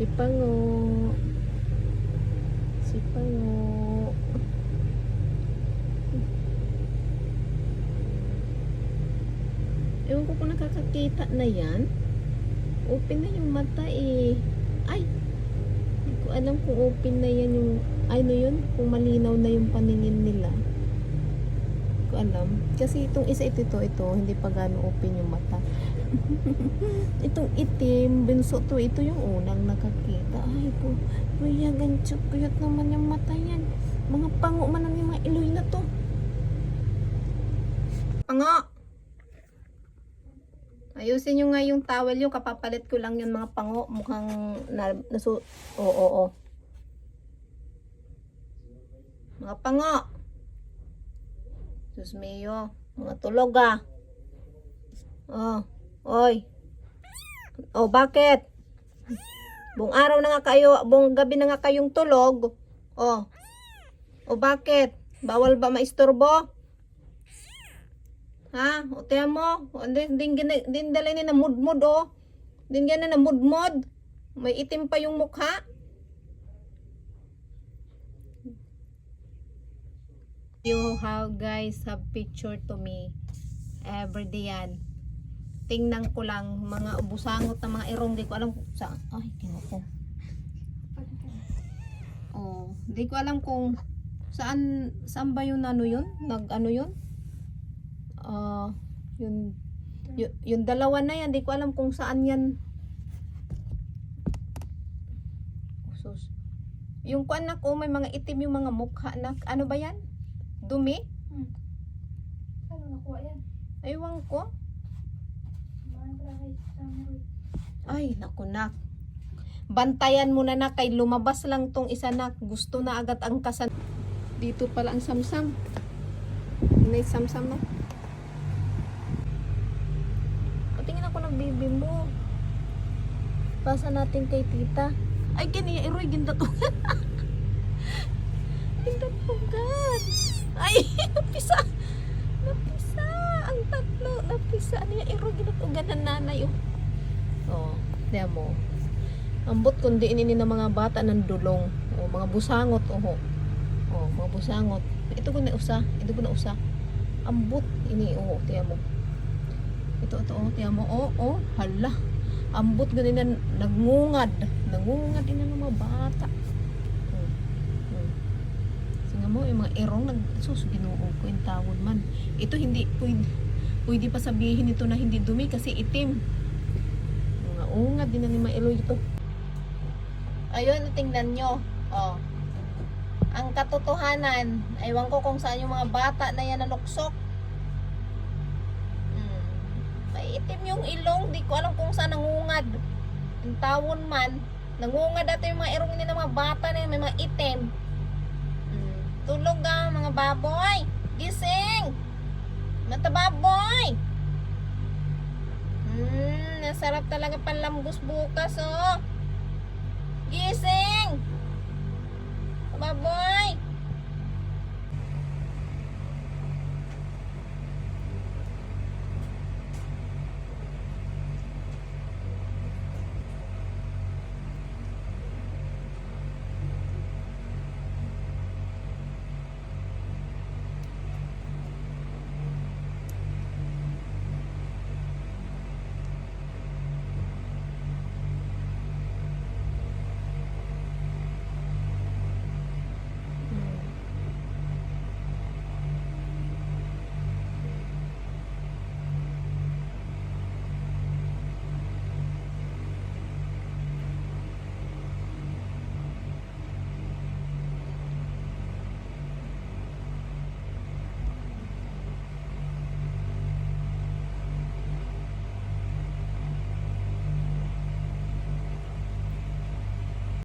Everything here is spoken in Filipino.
Si Pango. Si Pango. Ewan ko kung nakakakita na yan. Open na yung mata eh. Ay! Hindi ko alam kung open na yan yung... Ano yun? Kung malinaw na yung paningin nila. Ko alam. Kasi itong isa ito, ito, ito, hindi pa gano'ng open yung mata. itong itim, binso to, ito yung unang nakakita. Ay po, kuya, gancho, kuyot naman yung mata yan. Mga pango man ang mga iloy na to. Pango! Ayusin nyo nga yung towel yung kapapalit ko lang yun mga pango. Mukhang na, nasu... Oo, oo, oo. Mga pango! Sus Mayo, mga tulog ah. Oh, oy. Oh, bakit? Buong araw na nga kayo, buong gabi na nga kayong tulog. Oh. O bakit? Bawal ba maistorbo? Ha? O tiyan mo? Din, din, din, dala ni na mudmud o. Din gana na mudmud. May itim pa yung mukha. You how guys have picture to me every day yan. Tingnan ko lang mga ubusangot na mga irong di ko alam kung sa ay kinoko. Oh, di ko alam kung saan saan ba yung ano yun? Nag ano yun? Ah, yun, yun yung dalawa na yan, di ko alam kung saan yan. Sus. Yung kuan na ko, may mga itim yung mga mukha na, ano ba yan? Dumi? Hmm. Saan nakuha yan? Aywan ko. Ay, naku nak. Bantayan mo na na kay lumabas lang tong isa nak. Gusto na agad ang kasan. Dito pala ang samsam. May samsam na. Patingin ako ng baby mo. Pasa natin kay tita. Ay, kaniya, iroy, ginda to. ginda to, God. Ay, napisa. Napisa. Ang tatlo. Napisa. Ano yung iroy, ginda to. Ganan nanay. Oh. Oh, diyan mo. Ambot kundi ini ng mga bata ng dulong. O, mga busangot. Oh, oh, mga busangot. Ito ko na usa. Ito ko na usa. Ambot ini. Oh, tiyan mo. Ito, ito, oh, tiyan mo. Oh, oh, hala. Ambot ganin na nagngungad. Nagngungad din ng mga bata. Hmm. Hmm. Singa mo, yung mga erong nag sus, ginoo ko yung tawon man. Ito hindi, pwede, pwede pa sabihin ito na hindi dumi kasi itim. Mga ungad din na ni Mailoy ito. Ayun, tingnan nyo. Oh. Ang katotohanan, aywan ko kung saan yung mga bata na yan naluksok. Hmm. May itim yung ilong, di ko alam kung saan nangungad. Yung tawon man, nangungad dati yung mga irong nila mga bata na yun, may mga itim. Tulog ah, mga baboy. Gising! Mata baboy! Hmm, nasarap talaga panlambos bukas, oh. Gising!